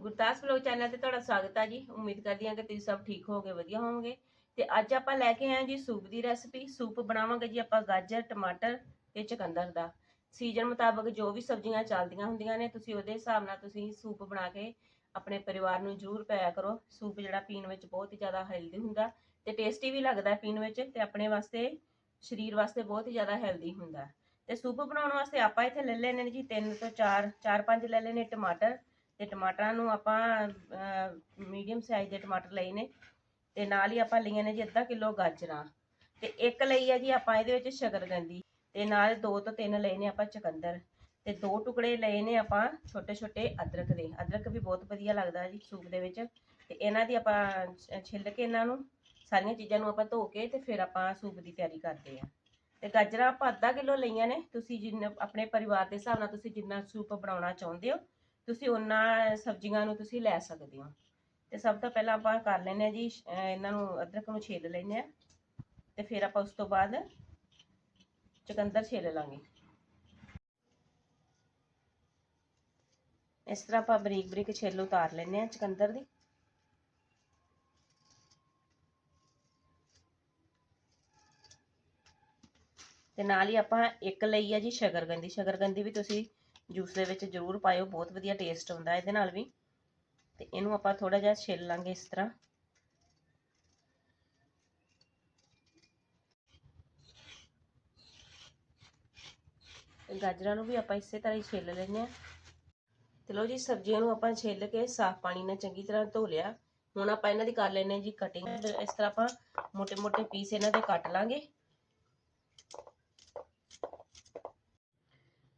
Gurdas vlog channel ਤੇ ਤੁਹਾਡਾ ਸਵਾਗਤ ਹੈ ਜੀ। ਉਮੀਦ ਕਰਦੀ ਹਾਂ ਕਿ ਤੁਸੀਂ ਸਭ ਠੀਕ ਹੋਗੇ ਵਧੀਆ ਹੋਵੋਗੇ। ਤੇ ਅੱਜ ਆਪਾਂ ਲੈ ਕੇ ਆਏ ਹਾਂ ਜੀ ਸੂਪ ਦੀ ਰੈਸਪੀ ਸੂਪ ਬਣਾਵਾਂਗੇ ਜੀ ਆਪਾਂ ਗਾਜਰ, ਟਮਾਟਰ ਤੇ ਚਕੰਦਰ ਦਾ। ਸੀਜ਼ਨ ਮੁਤਾਬਕ ਜੋ ਵੀ ਸਬਜ਼ੀਆਂ ਚੱਲਦੀਆਂ ਹੁੰਦੀਆਂ ਨੇ, ਤੁਸੀਂ ਉਹਦੇ ਹਿਸਾਬ ਨਾਲ ਤੁਸੀਂ ਸੂਪ ਬਣਾ ਕੇ ਆਪਣੇ ਪਰਿਵਾਰ ਨੂੰ ਜ਼ਰੂਰ ਪਿਆਇਆ ਕਰੋ। ਸੂਪ ਜਿਹੜਾ ਪੀਣ ਵਿੱਚ ਬਹੁਤ ਹੀ ਜ਼ਿਆਦਾ ਹੈਲਦੀ ਹੁੰਦਾ ਤੇ ਟੇਸਟੀ ਵੀ ਲੱਗਦਾ ਪੀਣ ਵਿੱਚ ਤੇ ਆਪਣੇ ਵਾਸਤੇ, ਸਰੀਰ ਵਾਸਤੇ ਬਹੁਤ ਹੀ ਜ਼ਿਆਦਾ ਹੈਲਦੀ ਹੁੰਦਾ। ਤੇ ਸੂਪ ਬਣਾਉਣ ਵਾਸਤੇ ਆਪਾਂ ਇੱਥੇ ਲੈ ਲੈਣੇ ਨੇ ਜੀ 3 ਤੋਂ 4 4-5 ਲੈ ਲੈਣੇ ਟਮਾਟਰ। ਤੇ ਟਮਾਟਰਾਂ ਨੂੰ ਆਪਾਂ ਮੀਡੀਅਮ ਸਾਈਜ਼ ਦੇ ਟਮਾਟਰ ਲਏ ਨੇ ਤੇ ਨਾਲ ਹੀ ਆਪਾਂ ਲਈਆਂ ਨੇ ਜੀ ਅੱਧਾ ਕਿਲੋ ਗਾਜਰਾਂ ਤੇ ਇੱਕ ਲਈ ਹੈ ਜੀ ਆਪਾਂ ਇਹਦੇ ਵਿੱਚ ਸ਼ਕਰਗੰਦੀ ਤੇ ਨਾਲ ਦੋ ਤੋਂ ਤਿੰਨ ਲਏ ਨੇ ਆਪਾਂ ਚਕੰਦਰ ਤੇ ਦੋ ਟੁਕੜੇ ਲਏ ਨੇ ਆਪਾਂ ਛੋਟੇ ਛੋਟੇ ਅਦਰਕ ਦੇ। ਅਦਰਕ ਵੀ ਬਹੁਤ ਵਧੀਆ ਲੱਗਦਾ ਜੀ ਸੂਪ ਦੇ ਵਿੱਚ ਤੇ ਇਹਨਾਂ ਦੀ ਆਪਾਂ ਛਿੱਲ ਕੇ ਇਹਨਾਂ ਨੂੰ ਸਾਰੀਆਂ ਚੀਜ਼ਾਂ ਨੂੰ ਆਪਾਂ ਧੋ ਕੇ ਤੇ ਫਿਰ ਆਪਾਂ ਸੂਪ ਦੀ ਤਿਆਰੀ ਕਰਦੇ ਆ ਤੇ ਗਾਜਰਾਂ ਆਪਾਂ ਅੱਧਾ ਕਿਲੋ ਲਈਆਂ ਨੇ, ਤੁਸੀਂ ਜਿੰਨਾ, ਆਪਣੇ ਪਰਿਵਾਰ ਦੇ ਹਿਸਾਬ ਨਾਲ ਤੁਸੀਂ ਜਿੰਨਾ ਸੂਪ ਬਣਾਉਣਾ ਚਾਹੁੰਦੇ ਹੋ ਤੁਸੀਂ ਉਹਨਾਂ ਸਬਜ਼ੀਆਂ ਨੂੰ ਤੁਸੀਂ ਲੈ ਸਕਦੇ ਹੋ। ਤੇ ਸਭ ਤੋਂ ਪਹਿਲਾਂ ਆਪਾਂ ਕਰ ਲੈਨੇ ਆ ਜੀ ਇਹਨਾਂ ਨੂੰ ਅਦਰਕ ਨੂੰ ਛਿੱਲ ਲੈਨੇ ਆ ਤੇ ਫਿਰ ਆਪਾਂ ਉਸ ਤੋਂ ਬਾਅਦ ਚਕੰਦਰ ਛਿੱਲ ਲਾਂਗੇ। ਇਸ ਤਰ੍ਹਾਂ ਆਪਾਂ ਬਰੀਕ ਬਰੀਕ ਛਿੱਲ ਉਤਾਰ ਲੈਨੇ ਆ ਚਕੰਦਰ ਦੀ। ਤੇ ਨਾਲ ਹੀ ਆਪਾਂ ਇੱਕ ਲਈ ਆ ਜੀ ਸ਼ਗਰਗੰਦੀ। ਸ਼ਕਰਗੰਦੀ ਵੀ ਤੁਸੀਂ ਜੂਸ ਦੇ ਵਿੱਚ ਜ਼ਰੂਰ ਪਾਇਓ, ਬਹੁਤ ਵਧੀਆ ਟੇਸਟ ਆਉਂਦਾ ਇਹਦੇ ਨਾਲ ਵੀ। ਤੇ ਇਹਨੂੰ ਆਪਾਂ ਥੋੜਾ ਜਿਹਾ ਛਿੱਲ ਲਾਂਗੇ ਇਸ ਤਰ੍ਹਾਂ। ਗਾਜਰਾਂ ਨੂੰ ਵੀ ਆਪਾਂ ਇਸੇ ਤਰ੍ਹਾਂ ਹੀ ਛਿੱਲ ਲੈਂਦੇ ਆ ਤੇ ਲੋ ਜੀ, ਸਬਜ਼ੀਆਂ ਨੂੰ ਆਪਾਂ ਛਿੱਲ ਕੇ ਸਾਫ਼ ਪਾਣੀ ਨਾਲ ਚੰਗੀ ਤਰ੍ਹਾਂ ਧੋ ਲਿਆ। ਹੁਣ ਆਪਾਂ ਇਹਨਾਂ ਦੀ ਕਰ ਲੈਨੇ ਜੀ ਕਟਿੰਗ ਇਸ ਤਰ੍ਹਾਂ ਆਪਾਂ ਮੋਟੇ ਮੋਟੇ ਪੀਸ ਇਹਨਾਂ ਦੇ ਕੱਟ ਲਾਂਗੇ।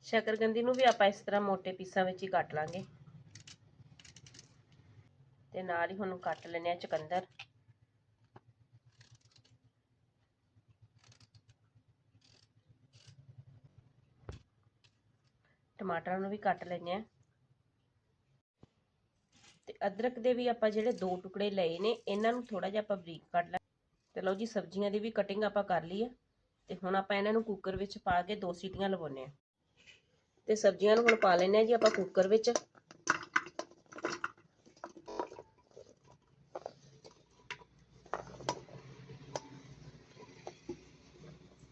ਸ਼ਕਰਗੰਦੀ ਨੂੰ ਵੀ ਆਪਾਂ ਇਸ ਤਰ੍ਹਾਂ ਮੋٹے ਪੀਸਾਂ ਵਿੱਚ ਹੀ ਕੱਟ ਲਾਂਗੇ। ਤੇ ਨਾਲ ਹੀ ਹੁਣ ਕੱਟ ਲੈਨੇ ਆ ਚਕੰਦਰ। ਟਮਾਟਰਾਂ ਨੂੰ ਵੀ ਕੱਟ ਲੈਨੇ ਆ ਤੇ ਅਦਰਕ ਦੇ ਵੀ ਆਪਾਂ ਜਿਹੜੇ ਦੋ ਟੁਕੜੇ ਲਏ ਨੇ, ਇਹਨਾਂ ਨੂੰ ਥੋੜਾ ਜਿਹਾ ਆਪਾਂ ਬਰੀਕ ਕੱਟ ਲਾਂ ਤੇ ਲਓ ਜੀ ਸਬਜ਼ੀਆਂ ਦੀ ਵੀ ਕਟਿੰਗ ਆਪਾਂ ਕਰ ਲਈ ਆ। ਤੇ ਹੁਣ ਆਪਾਂ ਇਹਨਾਂ ਨੂੰ ਕੁੱਕਰ ਵਿੱਚ ਪਾ ਕੇ ਦੋ ਸੀਟੀਆਂ ਲਵਾਉਣੇ ਆ ਤੇ ਸਬਜ਼ੀਆਂ ਨੂੰ ਹੁਣ ਪਾ ਲੈਨੇ ਆ ਜੀ ਆਪਾਂ ਕੁੱਕਰ ਵਿੱਚ।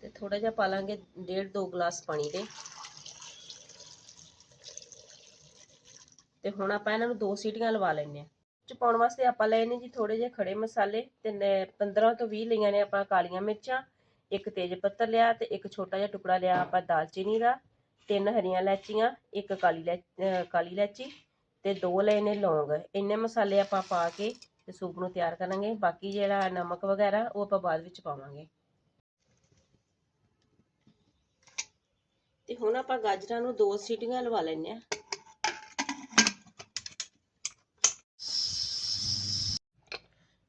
ਤੇ ਥੋੜਾ ਜਿਹਾ ਪਾ ਲਾਂਗੇ ਡੇਢ ਦੋ ਗਲਾਸ ਪਾਣੀ ਦੇ। ਤੇ ਹੁਣ ਆਪਾਂ ਇਹਨਾਂ ਨੂੰ ਦੋ ਸੀਟੀਆਂ ਲਵਾ ਲੈਨੇ ਆ ਚ ਪਾਉਣ ਵਾਸਤੇ ਆਪਾਂ ਲਏ ਨੇ ਜੀ ਥੋੜੇ ਜਿਹੇ ਖੜੇ ਮਸਾਲੇ ਤੇ 15 ਤੋਂ 20 ਲਈਆਂ ਨੇ ਆਪਾਂ ਕਾਲੀਆਂ ਮਿਰਚਾਂ, ਇੱਕ ਤੇਜ ਪੱਤਰ ਲਿਆ ਤੇ ਇੱਕ ਛੋਟਾ ਜਿਹਾ ਟੁਕੜਾ ਲਿਆ ਆਪਾਂ ਦਾਲਚੀਨੀ ਦਾ। ਤਿੰਨ ਹਰੀਆਂ ਇਲਾਚੀਆਂ ਇੱਕ ਕਾਲੀ ਕਾਲੀ ਇਲਾਚੀ ਤੇ ਦੋ ਲਏ ਨੇ ਲੌਂਗ। ਇੰਨੇ ਮਸਾਲੇ ਆਪਾਂ ਪਾ ਕੇ ਤੇ ਸੂਪ ਨੂੰ ਤਿਆਰ ਕਰਾਂਗੇ। ਬਾਕੀ ਜਿਹੜਾ ਨਮਕ ਵਗੈਰਾ, ਉਹ ਆਪਾਂ ਬਾਅਦ ਵਿੱਚ ਪਾਵਾਂਗੇ। ਤੇ ਹੁਣ ਆਪਾਂ ਗਾਜਰਾਂ ਨੂੰ ਦੋ ਸੀਟੀਆਂ ਲਵਾ ਲੈਣੇ ਆ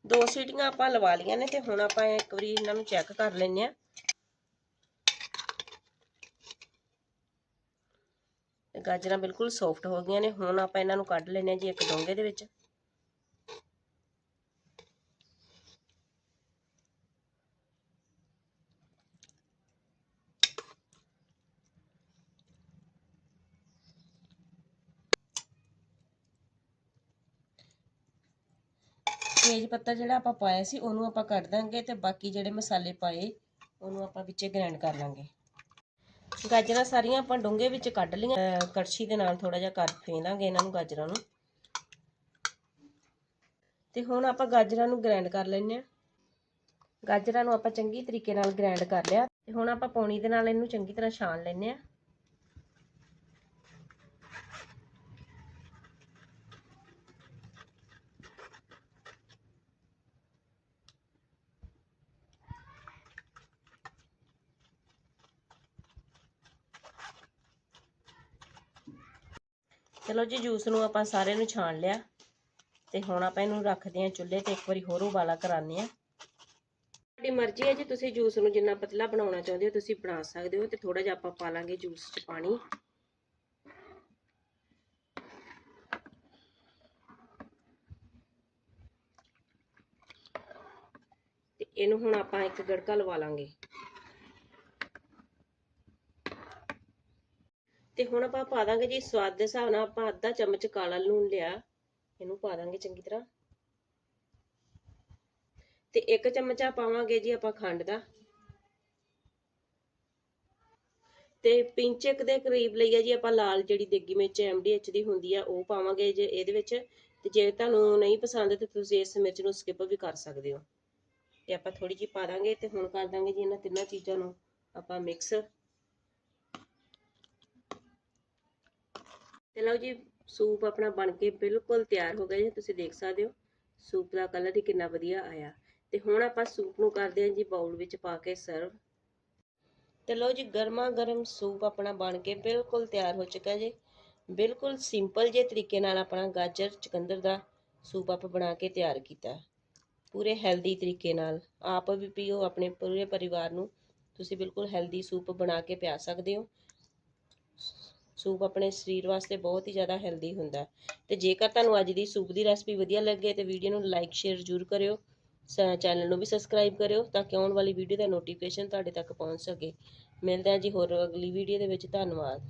ਦੋ ਸੀਟੀਆਂ ਆਪਾਂ ਲਵਾ ਲਈਆਂ ਨੇ ਤੇ ਹੁਣ ਆਪਾਂ ਇੱਕ ਵਾਰੀ ਇਹਨਾਂ ਨੂੰ ਚੈੱਕ ਕਰ ਲੈਣੇ ਆ ਗਾਜਰਾਂ ਬਿਲਕੁਲ ਸੌਫਟ ਹੋ ਗਈਆਂ ਨੇ। ਹੁਣ ਆਪਾਂ ਇਹਨਾਂ ਨੂੰ ਕੱਢ ਲੈਣੇ ਆ ਜੀ ਇੱਕ ਡੋਂਗੇ ਦੇ ਵਿੱਚ। ਤੇਜ ਪੱਤਾ ਜਿਹੜਾ ਆਪਾਂ ਪਾਇਆ ਸੀ, ਉਹਨੂੰ ਆਪਾਂ ਕੱਢ ਦਾਂਗੇ ਤੇ ਬਾਕੀ ਜਿਹੜੇ ਮਸਾਲੇ ਪਾਏ, ਉਹਨੂੰ ਆਪਾਂ ਵਿੱਚੇ ਗ੍ਰਾਈਂਡ ਕਰ ਲਾਂਗੇ। ਗਾਜਰਾਂ ਸਾਰੀਆਂ ਆਪਾਂ ਡੋਂਗੇ ਵਿੱਚ ਕੱਢ ਲਈਆਂ। ਕੜਛੀ ਦੇ ਨਾਲ ਥੋੜਾ ਜਿਹਾ ਕਰ ਫੇਲਾਂਗੇ ਇਹਨਾਂ ਨੂੰ ਗਾਜਰਾਂ ਨੂੰ। ਤੇ ਹੁਣ ਆਪਾਂ ਗਾਜਰਾਂ ਨੂੰ ਗ੍ਰਾਈਂਡ ਕਰ ਲੈਂਦੇ ਆ ਗਾਜਰਾਂ ਨੂੰ ਆਪਾਂ ਚੰਗੀ ਤਰੀਕੇ ਨਾਲ ਗ੍ਰਾਈਂਡ ਕਰ ਲਿਆ। ਤੇ ਹੁਣ ਆਪਾਂ ਪੌਣੀ ਦੇ ਨਾਲ ਇਹਨੂੰ ਚੰਗੀ ਤਰ੍ਹਾਂ ਛਾਣ ਲੈਂਦੇ ਆ ਚਲੋ ਜੀ, ਜੂਸ ਨੂੰ ਆਪਾਂ ਸਾਰੇ ਨੂੰ ਛਾਣ ਲਿਆ। ਤੇ ਹੁਣ ਆਪਾਂ ਇਹਨੂੰ ਰੱਖਦੇ ਹਾਂ ਚੁੱਲ੍ਹੇ ਤੇ, ਇੱਕ ਵਾਰੀ ਹੋਰ ਉਬਾਲਾ ਕਰਾਉਂਦੇ ਆ ਤੁਹਾਡੀ ਮਰਜ਼ੀ ਹੈ ਜੀ, ਤੁਸੀਂ ਜੂਸ ਨੂੰ ਜਿੰਨਾ ਪਤਲਾ ਬਣਾਉਣਾ ਚਾਹੁੰਦੇ ਹੋ, ਤੁਸੀਂ ਬਣਾ ਸਕਦੇ ਹੋ। ਤੇ ਥੋੜਾ ਜਿਹਾ ਆਪਾਂ ਪਾ ਲਾਂਗੇ ਜੂਸ 'ਚ ਪਾਣੀ। ਤੇ ਇਹਨੂੰ ਹੁਣ ਆਪਾਂ ਇੱਕ ਗੜਕਾ ਲਵਾ ਲਾਂਗੇ। ਤੇ ਹੁਣ ਆਪਾਂ ਪਾ ਦਾਂਗੇ ਜੀ ਸਵਾਦ ਦੇ ਹਿਸਾਬ ਨਾਲ ਆਪਾਂ ਅੱਧਾ ਚਮਚ ਕਾਲਾ ਲੂਣ ਲਿਆ। ਇਹਨੂੰ ਪਾ ਦਾਂਗੇ ਚੰਗੀ ਤਰ੍ਹਾਂ। ਤੇ ਇੱਕ ਚਮਚਾ ਪਾਵਾਂਗੇ ਜੀ ਆਪਾਂ ਖੰਡ ਦਾ। ਤੇ ਪਿੰਚ ਇੱਕ ਦੇ ਕਰੀਬ ਲਈ ਆ ਜੀ ਆਪਾਂ ਲਾਲ ਜਿਹੜੀ ਦੇਗੀ ਮਿਰਚ ਐਮਡੀਐਚ ਦੀ ਹੁੰਦੀ ਆ, ਉਹ ਪਾਵਾਂਗੇ ਜੇ ਇਹਦੇ ਵਿੱਚ। ਤੇ ਜੇ ਤੁਹਾਨੂੰ ਨਹੀਂ ਪਸੰਦ ਤੇ ਤੁਸੀਂ ਇਸ ਮਿਰਚ ਨੂੰ ਸਕਿਪ ਵੀ ਕਰ ਸਕਦੇ ਹੋ। ਤੇ ਆਪਾਂ ਥੋੜੀ ਜਿਹੀ ਪਾ ਦਾਂਗੇ ਤੇ ਹੁਣ ਕਰ ਦਾਂਗੇ ਜੀ ਇਹਨਾਂ ਤਿੰਨਾਂ ਚੀਜ਼ਾਂ ਨੂੰ ਆਪਾਂ ਮਿਕਸ ਤੇ ਲਓ ਜੀ, ਸੂਪ ਆਪਣਾ ਬਣ ਕੇ ਬਿਲਕੁਲ ਤਿਆਰ ਹੋ ਗਿਆ ਜੀ, ਤੁਸੀਂ ਦੇਖ ਸਕਦੇ ਹੋ, ਸੂਪ ਦਾ ਕਲਰ ਹੀ ਕਿੰਨਾ ਵਧੀਆ ਆਇਆ। ਤੇ ਹੁਣ ਆਪਾਂ ਸੂਪ ਨੂੰ ਕਰਦੇ ਹਾਂ ਜੀ ਬਾਉਲ ਵਿੱਚ ਪਾ ਕੇ ਸਰਵ ਤੇ ਲਓ ਜੀ ਗਰਮਾ ਗਰਮ ਸੂਪ ਆਪਣਾ ਬਣ ਕੇ ਬਿਲਕੁਲ ਤਿਆਰ ਹੋ ਚੁੱਕਾ ਜੀ। ਬਿਲਕੁਲ ਸਿੰਪਲ ਜੇ ਤਰੀਕੇ ਨਾਲ ਆਪਣਾ ਗਾਜਰ, ਚੁਕੰਦਰ ਦਾ ਸੂਪ ਆਪਾਂ ਬਣਾ ਕੇ ਤਿਆਰ ਕੀਤਾ। ਪੂਰੇ ਹੈਲਦੀ ਤਰੀਕੇ ਨਾਲ। ਆਪ ਵੀ ਪੀਓ, ਆਪਣੇ ਪੂਰੇ ਪਰਿਵਾਰ ਨੂੰ ਤੁਸੀਂ ਬਿਲਕੁਲ ਹੈਲਦੀ ਸੂਪ ਬਣਾ ਕੇ ਪਿਆ ਸਕਦੇ ਹੋ। ਸੂਪ ਆਪਣੇ ਸਰੀਰ ਵਾਸਤੇ ਬਹੁਤ ਹੀ ਜ਼ਿਆਦਾ ਹੈਲਦੀ ਹੁੰਦਾ ਤੇ ਜੇਕਰ ਤੁਹਾਨੂੰ ਅੱਜ ਦੀ ਸੂਪ ਦੀ ਰੈਸਪੀ ਵਧੀਆ ਲੱਗੇ ਤੇ ਵੀਡੀਓ ਨੂੰ ਲਾਈਕ ਸ਼ੇਅਰ ਜ਼ਰੂਰ ਕਰਿਓ। ਚੈਨਲ ਨੂੰ ਵੀ ਸਬਸਕ੍ਰਾਈਬ ਕਰਿਓ ਤਾਂ ਕਿ ਆਉਣ ਵਾਲੀ ਵੀਡੀਓ ਦਾ ਨੋਟੀਫਿਕੇਸ਼ਨ ਤੁਹਾਡੇ ਤੱਕ ਪਹੁੰਚ ਸਕੇ। ਮਿਲਦੇ ਹਾਂ ਜੀ ਹੋਰ ਅਗਲੀ ਵੀਡੀਓ ਦੇ ਵਿੱਚ। ਧੰਨਵਾਦ।